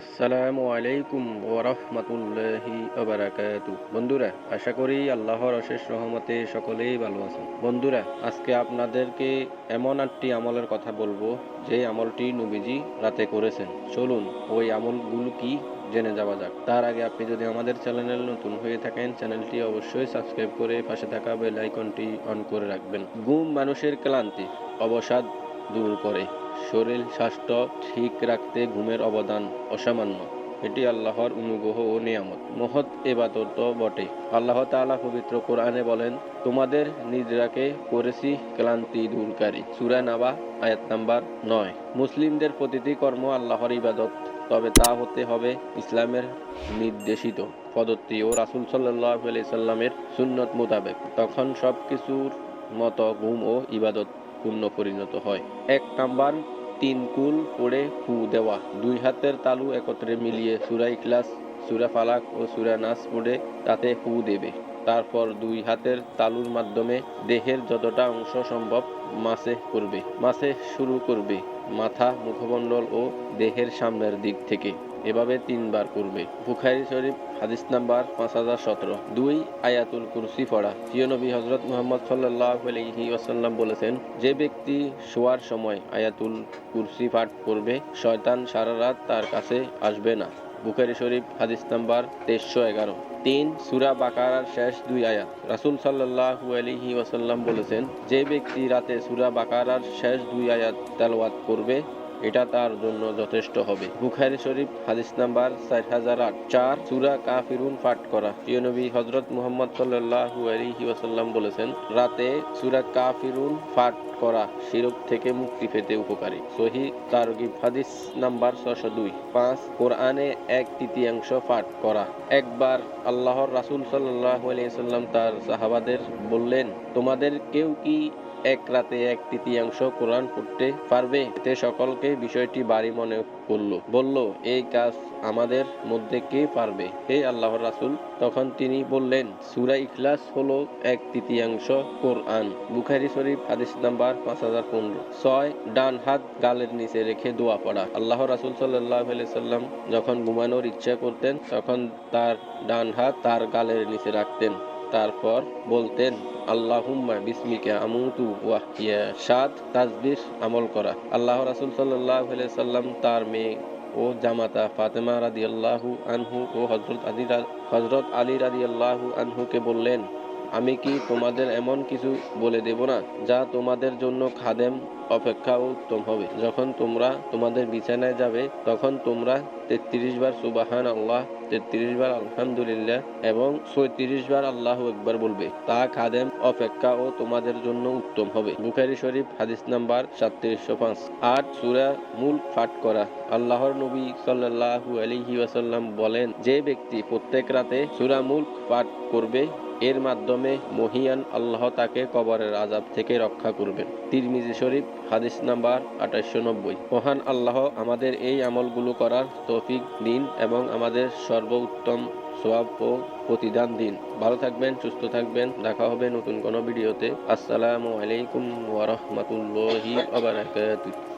আসসালামু আলাইকুম ওরহমতুল্লাহি ওবারাকাতু বন্ধুরা, আশা করি আল্লাহর অশেষ রহমতে সকলেই ভালো আছেন। বন্ধুরা, আজকে আপনাদেরকে এমন একটি আমলের কথা বলব, যে আমলটি নবীজি রাতে করেছেন। চলুন, ওই আমলগুলো কি জেনে যাওয়া যাক। তার আগে আপনি যদি আমাদের চ্যানেল নতুন হয়ে থাকেন, চ্যানেলটি অবশ্যই সাবস্ক্রাইব করে পাশে থাকা বেল আইকনটি অন করে রাখবেন। ঘুম মানুষের ক্লান্তি, অবসাদ দূর করে। শরীর স্বাস্থ্য ঠিক রাখতে ঘুমের অবদান অসামান্য। এটি আল্লাহর অনুগ্রহ ও নিয়ামত। মহৎ এবাদত বটে আল্লাহ তাআলা পবিত্র কোরআনে বলেন, তোমাদের নিদ্রাকে করেছি ক্লান্তি দূরকারী। সূরা নাবা, আয়াত নাম্বার নয়। মুসলিমদের প্রতিটি কর্ম আল্লাহর ইবাদত, তবে তা হতে হবে ইসলামের নির্দেশিত। পদ্ধতি ও রাসূল আলাইহি সাল্লামের সুন্নত মোতাবেক। তখন সব কিছুর মতো ঘুম ও ইবাদত পূর্ণ পরিণত হয়। এক নাম্বার, তিন কুল পড়ে ফু দেওয়া। দুই হাতের তালু একত্রে মিলিয়ে সুরা ইখলাস, সুরা ফালাক ও সুরা নাস পড়ে তাতে ফু দেবে। তারপর দুই হাতের তালুর মাধ্যমে দেহের যতটা অংশ সম্ভব মাসে করবে। মাসে শুরু করবে মাথা, মুখমণ্ডল ও দেহের সামনের দিক থেকে। এভাবে তিনবার করবে বুখারি শরীফ, হাদিস নাম্বার পাঁচ হাজার সতেরো। দুই আয়াতুল কুরসি পড়া। প্রিয় নবী হজরত মোহাম্মদ সাল্লাহ বলেছেন, যে ব্যক্তি শোয়ার সময় আয়াতুল কুরসি পাঠ করবে, শয়তান সারা রাত তার কাছে আসবে না। বুখারি শরীফ, হাদিস নাম্বার তেইশশো এগারো। তিন, সুরা বাকারার শেষ দুই আয়াত। রাসুল সাল্লাহু আলহি ওয়াসাল্লাম বলেছেন, যে ব্যক্তি রাতে সুরা বাকারার শেষ দুই আয়াত তেলাওয়াত করবে এটা তার জন্য যথেষ্ট হবে। বুখারি শরীফ, হাদিস নাম্বার চার হাজার আট। চার, সুরা কাফিরুন পাঠ করা। প্রিয় নবী হজরত মুহাম্মদ সাল্লাহু আলহি ওয়াসাল্লাম বলেছেন, রাতে সুরা কাফিরুন পাঠ করা শিরক থেকে মুক্তি পেতে উপকারী। সহি তারগিব হাদিস নাম্বার ছশো দুই। পাঁচ, কোরআনে এক তৃতীয়াংশ পাঠ করা। একবার আল্লাহর রাসূল সাল্লাল্লাহু আলাইহি সাল্লাম তার সাহাবাদের বললেন, তোমাদের কেউ কি এক রাতে এক তৃতীয়াংশ কোরআন পড়তে পারবে। এতে সকলকে বিষয়টি বাড়ি মনে করল। বলল, এই কাজ আমাদের মধ্যে কে পারবে? হে আল্লাহর রাসূল, তখন তিনি বললেন, সুরা ইখলাস হলো এক তৃতীয়াংশ কোরআন। বুখারী শরীফ, হাদিস নাম্বার পাঁচ হাজার পনেরো। ছয়, ডান হাত, গালের নিচে রেখে দোয়া পড়া। আল্লাহ রাসূল আলাইহি সাল্লাম যখন ঘুমানোর ইচ্ছা করতেন, তখন তার ডান হাত তার গালের নিচে রাখতেন। তারপর বলতেন, আল্লাহুম্মা বিসমিকা আমুতু ওয়াহিয়া সাত তাজবির আমল করা। আল্লাহ রাসূল আলাইহি সাল্লাম, তার মেয়ে ও জামাতা ফাতেমা রাদিয়াল্লাহু আনহু ও হযরত আলী হযরত আলী রাদিয়াল্লাহু আনহুকে বললেন, আমি কি তোমাদের এমন কিছু বলে দেব না, যা তোমাদের জন্য খাদেম অপেক্ষা উত্তম হবে। যখন তোমরা তোমাদের বিছানায় যাবে, তখন তোমরা তেত্রিশ বার সুবাহান আল্লাহ তেত্রিশ বার আলহামদুলিল্লাহ এবং ছয়ত্রিশ বার আল্লাহ একবার বলবে। তা খাদেম অপেক্ষা ও তোমাদের জন্য উত্তম হবে। বুখারি শরীফ, হাদিস নাম্বার সাতত্রিশশো পাঁচ। আট সুরা মূল পাঠ করা। আল্লাহর নবী সাল্লাল্লাহু আলাইহি ওয়াসাল্লাম বলেন, যে ব্যক্তি প্রত্যেক রাতে সুরা মুল্ক পাঠ করবে, এর মাধ্যমে মহিয়ান আল্লাহ তাকে কবরের আজাব থেকে রক্ষা করবেন। তিরমিজি শরীফ হাদিস নাম্বার আঠাশশো নব্বই। মহান আল্লাহ আমাদের এই আমলগুলো করার তৌফিক দিন এবং আমাদের সর্বোত্তম সোয়াব ও প্রতিদান দিন। ভালো থাকবেন, সুস্থ থাকবেন। দেখা হবে নতুন কোনো ভিডিওতে। আসসালামু আলাইকুম ওয়া রাহমাতুল্লাহি ওয়া বারাকাতুহু।